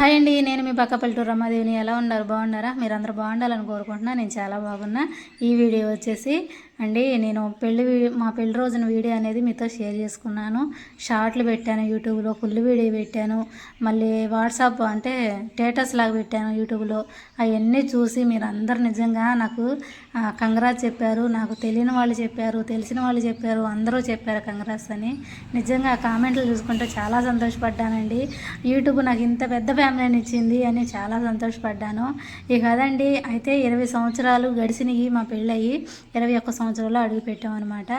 Hi అండి నేను మీ పక్క పల్లెటూరు రమాదేవిని. ఎలా ఉన్నారు? బాగున్నారా? మీరందరూ బాగుండాలని కోరుకుంటున్నా. నేను చాలా బాగున్నా. ఈ వీడియో వచ్చేసి అండి నేను పెళ్ళి వీ- మా పెళ్ళి రోజున వీడియో అనేది మీతో షేర్ చేసుకున్నాను. షార్ట్లు పెట్టాను యూట్యూబ్లో ఫుల్ వీడియో పెట్టాను. మళ్ళీ వాట్సాప్ అంటే స్టేటస్ లాగా పెట్టాను యూట్యూబ్లో. అవన్నీ చూసి మీరందరూ నిజంగా నాకు కంగ్రాస్ చెప్పారు. నాకు తెలియని వాళ్ళు చెప్పారు తెలిసిన వాళ్ళు చెప్పారు అందరూ చెప్పారు కంగ్రాస్ అని. నిజంగా కామెంట్లు చూసుకుంటే చాలా సంతోషపడ్డానండి. యూట్యూబ్ నాకు ఇంత పెద్ద ఫ్యామిలీని ఇచ్చింది అని చాలా సంతోషపడ్డాను. ఇక అదండి అయితే ఇరవై సంవత్సరాలు గడిచినవి మా పెళ్ళయి. ఇరవై ఒక్క సంవత్సరంలో అడుగు పెట్టామన్నమాట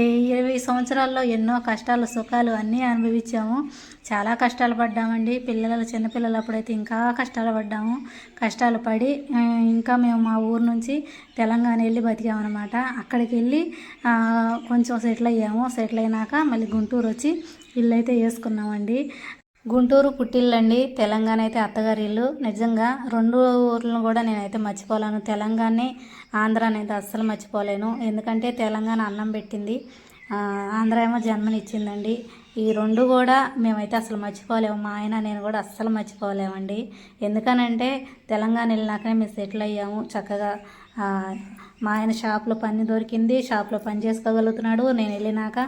ఈ ఇరవై సంవత్సరాల్లో ఎన్నో కష్టాలు సుఖాలు అన్నీ అనుభవించాము. చాలా కష్టాలు పడ్డామండి. పిల్లలు చిన్నపిల్లలు అప్పుడైతే ఇంకా కష్టాలు పడ్డాము. కష్టాలు పడి ఇంకా మేము మా ఊరు నుంచి తెలంగాణ వెళ్ళి బతికామన్నమాట అక్కడికి వెళ్ళి కొంచెం సెటిల్ అయ్యాము. సెటిల్ అయినాక మళ్ళీ గుంటూరు వచ్చి ఇల్లు అయితే వేసుకున్నామండి. గుంటూరు పుట్టిల్లండి. తెలంగాణ అయితే అత్తగారి ఇల్లు నిజంగా రెండు ఊర్లను కూడా నేనైతే మర్చిపోలేను. తెలంగాణని ఆంధ్రాని అయితే అస్సలు మర్చిపోలేను. ఎందుకంటే తెలంగాణ అన్నం పెట్టింది. ఆంధ్ర ఏమో జన్మనిచ్చిందండి. ఈ రెండు కూడా మేమైతే అసలు మర్చిపోలేము. మా ఆయన నేను కూడా అస్సలు మర్చిపోలేమండి. ఎందుకనంటే తెలంగాణ వెళ్ళినాకనే మేము సెటిల్ అయ్యాము. చక్కగా మా ఆయన షాప్లో పని దొరికింది. షాప్లో పని చేసుకోగలుగుతున్నాడు. నేను వెళ్ళినాక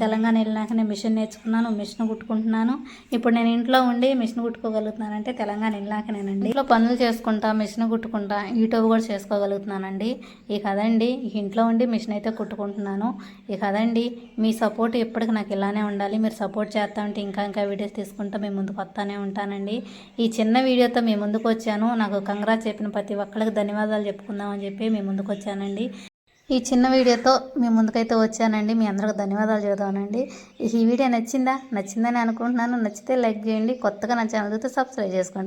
తెలంగాణ వెళ్ళినాక నేను మిషన్ నేర్చుకున్నాను మిషన్ కుట్టుకుంటున్నాను. ఇప్పుడు నేను ఇంట్లో ఉండి మిషన్ కుట్టుకోగలుగుతున్నానంటే తెలంగాణ వెళ్ళినాకనేనండి. ఇంట్లో పనులు చేసుకుంటా మిషన్ కుట్టుకుంటా యూట్యూబ్ కూడా చేసుకోగలుగుతున్నానండి. ఇక అదండి ఇంట్లో ఉండి మిషన్ అయితే కుట్టుకుంటున్నాను. ఇక అదండి మీ సపోర్ట్ ఎప్పటికి నాకు ఇలానే ఉండాలి. మీరు సపోర్ట్ చేస్తా ఉంటే ఇంకా ఇంకా వీడియోస్ తీసుకుంటూ మేము ముందుకు వస్తానే ఉంటానండి. ఈ చిన్న వీడియోతో మేము ముందుకు వచ్చాను. నాకు కంగ్రా చెప్పిన ప్రతి ఒక్కరికి ధన్యవాదాలు చెప్పుకుందామని చెప్పి మేము ముందుకు వచ్చానండి. ఈ చిన్న వీడియోతో మీ ముందుకైతే వచ్చానండి. మీ అందరికి ధన్యవాదాలు చెబుతానండి ఈ వీడియో నచ్చిందా? నచ్చిందని అనుకుంటున్నాను. నచ్చితే లైక్ చేయండి. కొత్తగా నా ఛానల్ అయితే సబ్స్క్రైబ్ చేసుకోండి.